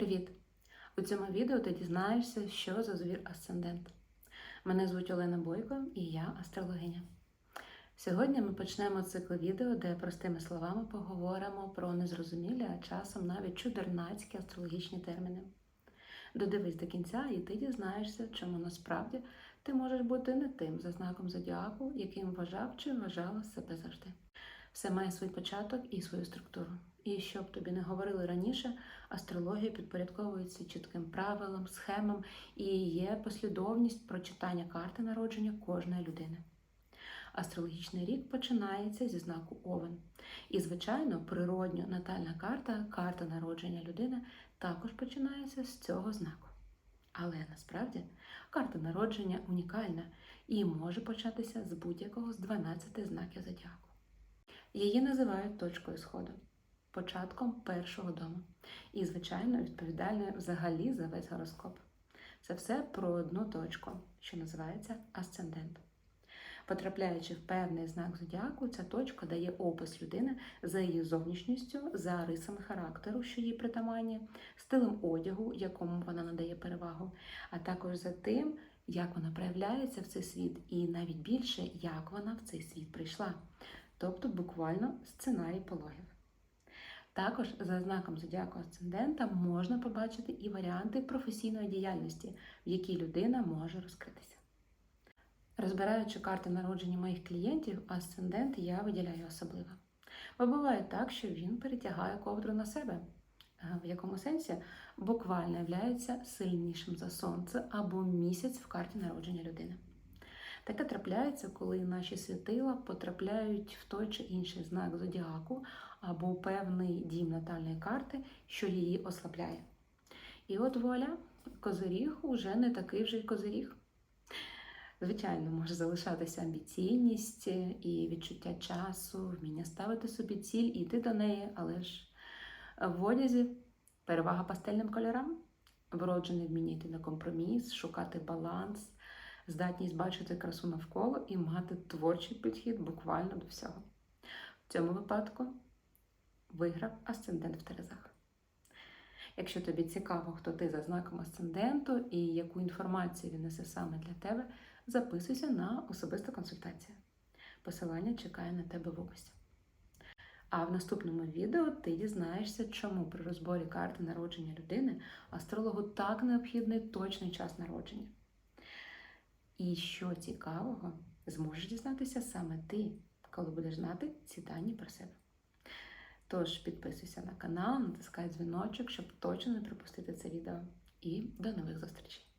Привіт! У цьому відео ти дізнаєшся, що за звір асцендент. Мене звуть Олена Бойко і я астрологиня. Сьогодні ми почнемо цикл відео, де простими словами поговоримо про незрозумілі, а часом навіть чудернацькі астрологічні терміни. Додивись до кінця, і ти дізнаєшся, чому насправді ти можеш бути не тим за знаком зодіаку, яким вважав чи вважала себе завжди. Все має свій початок і свою структуру. І щоб тобі не говорили раніше, астрологія підпорядковується чітким правилам, схемам і є послідовність прочитання карти народження кожної людини. Астрологічний рік починається зі знаку Овен. І, звичайно, природньо натальна карта, карта народження людини, також починається з цього знаку. Але насправді карта народження унікальна і може початися з будь-якого з 12 знаків зодіаку. Її називають точкою сходу, початком першого дому. І, звичайно, відповідальною взагалі за весь гороскоп. Це все про одну точку, що називається асцендент. Потрапляючи в певний знак зодіаку, ця точка дає опис людини за її зовнішністю, за рисами характеру, що їй притаманні, стилем одягу, якому вона надає перевагу, а також за тим, як вона проявляється в цей світ, і навіть більше, як вона в цей світ прийшла тобто буквально сценарій пологів. Також за знаком зодіаку асцендента можна побачити і варіанти професійної діяльності, в якій людина може розкритися. Розбираючи карти народження моїх клієнтів, асцендент я виділяю особливо. Бо буває так, що він перетягає ковдру на себе. В якому сенсі буквально являється сильнішим за сонце або місяць в карті народження людини. Таке трапляється, коли наші світила потрапляють в той чи інший знак зодіаку або певний дім натальної карти, що її ослабляє. І от вуаля, козиріг уже не такий вже й козиріг. Звичайно, може залишатися амбіційність і відчуття часу, вміння ставити собі ціль і йти до неї, але ж в одязі перевага пастельним кольорам, вроджене вміння йти на компроміс, шукати баланс здатність бачити красу навколо і мати творчий підхід буквально до всього. В цьому випадку виграв асцендент в Терезах. Якщо тобі цікаво, хто ти за знаком асценденту і яку інформацію він несе саме для тебе, записуйся на особисту консультацію. Посилання чекає на тебе в описі. А в наступному відео ти дізнаєшся, чому при розборі карти народження людини астрологу так необхідний точний час народження. І що цікавого, зможеш дізнатися саме ти, коли будеш знати ці дані про себе. Тож підписуйся на канал, натискай дзвіночок, щоб точно не пропустити це відео. І до нових зустрічей!